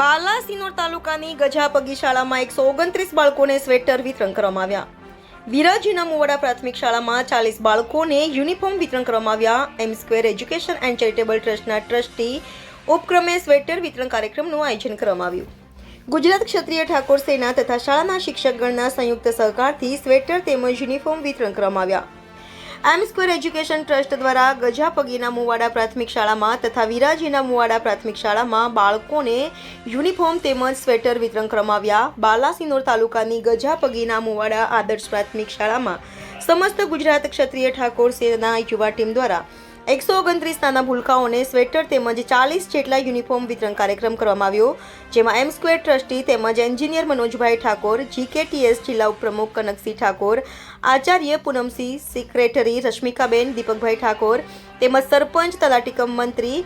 બાલાસિનોર તાલુકાની ગજાપગી શાળામાં એકસો ઓગણત્રીસ બાળકોને સ્વેટર વિતરણ કરવામાં આવ્યા. વિરાજીના મુવાડા પ્રાથમિક શાળામાં ચાલીસ બાળકોને યુનિફોર્મ વિતરણ કરવામાં આવ્યા. M square education and charitable ટ્રસ્ટના ટ્રસ્ટી ઉપક્રમે સ્વેટર વિતરણ કાર્યક્રમનું આયોજન કરવામાં આવ્યું. ગુજરાત ક્ષત્રિય ઠાકોર સેના તથા શાળાના શિક્ષકગણના સંયુક્ત સહકારથી સ્વેટર તેમજ યુનિફોર્મ વિતરણ કરવામાં આવ્યા. એમ સ્ક્વેર એજ્યુકેશન ટ્રસ્ટ દ્વારા ગજાપગીના મુવાડા પ્રાથમિક શાળામાં તથા વિરાજીના મુવાડા પ્રાથમિક શાળામાં બાળકોને યુનિફોર્મ તેમજ સ્વેટર વિતરણ કરવામાં આવ્યા બાલાસિનોર તાલુકાની ગજાપગીના મુવાડા આદર્શ પ્રાથમિક શાળામાં સમસ્ત ગુજરાત ક્ષત્રિય ઠાકોર સેના યુવા ટીમ દ્વારા એકસો ઓગણત્રીસ નાના ભૂલકાઓને સ્વેટર તેમજ ચાલીસ જેટલા યુનિફોર્મ વિતરણ કાર્યક્રમ કરવામાં આવ્યો. જેમાં એમ સ્ક્વેર ટ્રસ્ટી તેમજ એન્જિનિયર મનોજભાઈ ઠાકોર જીકેટીએસ જિલ્લા ઉપપ્રમુખ કનકસિંહ ઠાકોર, આચાર્ય પૂનમસિંહ, સેક્રેટરી રશ્મિકાબેન, દીપકભાઈ ઠાકોર તેમજ સરપંચ તલાટીકમ મંત્રી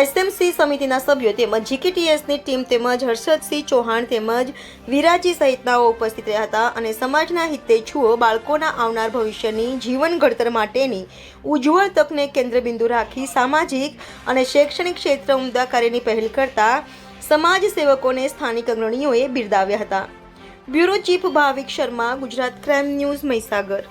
એસએમસી સમિતિના સભ્યો તેમજ જીકેટીએસની ટીમ તેમજ હર્ષદસિંહ ચૌહાણ તેમજ વિરાજી સહિતનાઓ ઉપસ્થિત રહ્યા હતા અને સમાજના હિતેચ્છુઓ બાળકોના આવનાર ભવિષ્યની જીવન ઘડતર માટેની ઉજ્જવળ તકને કેન્દ્રબિંદુ રાખી સામાજિક અને શૈક્ષણિક ક્ષેત્ર ઉમદા કાર્યની પહેલ કરતા સમાજ સેવકોને સ્થાનિક અગ્રણીઓએ બિરદાવ્યા હતા. Bureau chief Bhavik Sharma, Gujarat crime news Mahisagar.